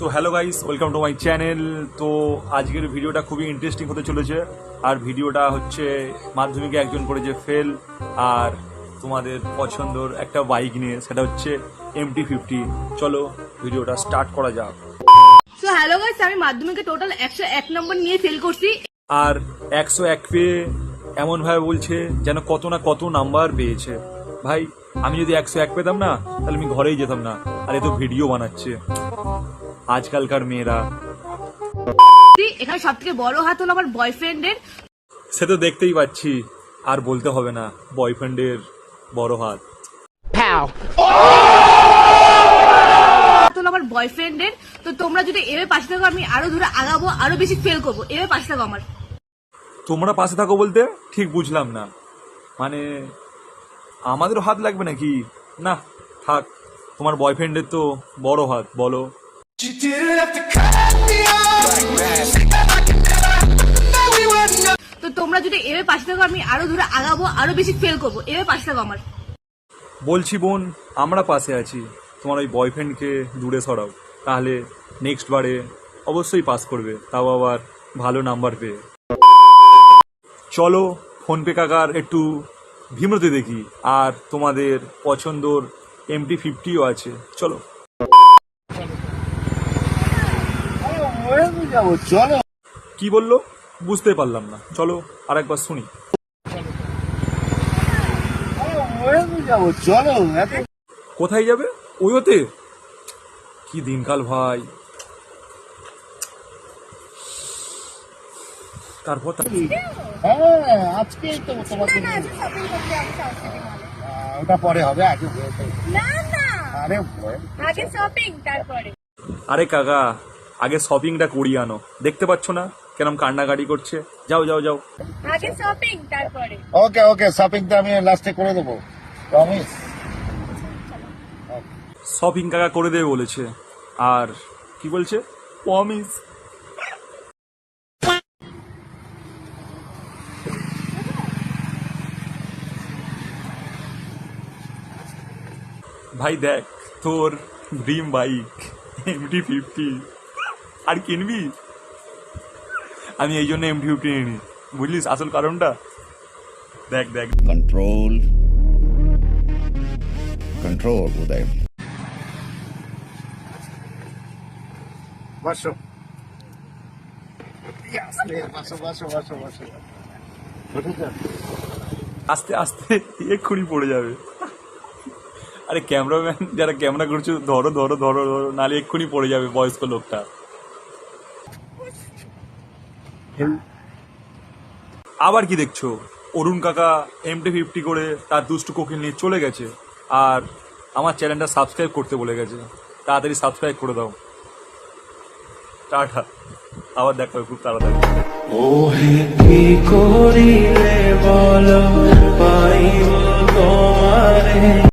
তো hello guys welcome to my channel তো আজকের ভিডিওটা খুবই ইন্টারেস্টিং হতে চলেছে। আর ভিডিওটা হচ্ছে মাধ্যমিকে একজন করেছে ফেল আর তোমাদের পছন্দর একটা বাইক নিয়ে সেটা হচ্ছে এমটি ফিফটি চলো ভিডিওটা স্টার্ট করা যাক। সো হ্যালো গাইস আমি মাধ্যমিকে টোটাল একশো এক নম্বর নিয়ে ফেল করছি। আর একশো এক পেয়ে এমনভাবে বলছে যেন কত না কত নাম্বার পেয়েছে। ভাই আমি যদি একশো এক পেতাম না তাহলে আমি ঘরেই যেতাম না। আর এ তো ভিডিও বানাচ্ছে। আজকালকার মেয়েরা। এখানে সব থেকে বড় হাত হলো আমার বয়ফ্রেন্ডের। সে তো দেখতেই পাচ্ছি আর বলতে হবে না বয়ফ্রেন্ডের বড় হাত। হাত হলো আমার বয়ফ্রেন্ডের তো তোমরা যদি এভাবে পাশে থাকো আমি আরও দূরে আগাবো আরও বেশি ফেল করব। এভাবে পাশে থাকো আমার। তোমরা পাশে থাকো বলতে ঠিক বুঝলাম না। মানে আমাদেরও হাত লাগবে নাকি? না থাক তোমার বয়ফ্রেন্ডের তো বড় হাত বলো। You didn't have to cut me off. তো তোমরা যদি এভাবে পাশে থাকো আমি আরও দূরে আগাবো আরও বেশি ফেল করব। এভাবে পাশে থাকো আমার। বলছি বোন আমরা পাশে আছি। তোমার ওই বয়ফ্রেন্ডকে দূরে সরাও। তাহলে নেক্সট বারে অবশ্যই পাস করবে। তাও আবার ভালো নাম্বার পেয়ে। চলো ফোনপে কাকার একটু ভীমরতে দেখি। আর তোমাদের পছন্দর এমটি ফিফটিও আছে। চলো। যাব চলো। কি বলল? বুঝতে পারলাম না। চলো আরেকবার শুনি। যাব চলো কোথায় যাবে? ওই হতে কি দিনকাল ভাই। তারপর হ্যাঁ আজকে তো তোমাকে ওটা পরে হবে আগে না না। আরে আগে শপিং তারপরে। আরে কাকা আগে শপিংটা করিয়ে আনো। দেখতে পাচ্ছ না কেরম কান্নাকাটি করছে। যাও যাও যাও। আগে শপিং তারপরে। ওকে ওকে শপিংটা আমি লাস্টে করে দেবো। প্রমিস শপিং কাকা করে দেবে বলেছে। আর কি বলছে? প্রমিস ভাই দেখ তোর ড্রিম বাইক এমটি ফিফটি আর কিনবি? আমি এই জন্য এমটি ফিফটি নিই বুঝলিস আসল কারণটা? দেখ দেখ। Control. Control উদয়। বসো। বসো বসো বসো বসো। আস্তে আস্তে এক্ষুনি পড়ে যাবে। আরে ক্যামেরাম্যান যারা ক্যামেরা করছে ধরো ধরো ধরো ধরো নালে এক্ষুনি পড়ে যাবে বয়স্ক লোকটা। আবার কি দেখছ? অরুণ কাকা এমটি ফিফটি করে তার দুষ্টু কোকিল নিয়ে চলে গেছে আর আমার চ্যানেলটা সাবস্ক্রাইব করতে বলে গেছে। তাড়াতাড়ি সাবস্ক্রাইব করে দাও। টাটা। আবার দেখা হবে খুব তাড়াতাড়ি। ওহে কি করিলে বলো পাইব তোমারে।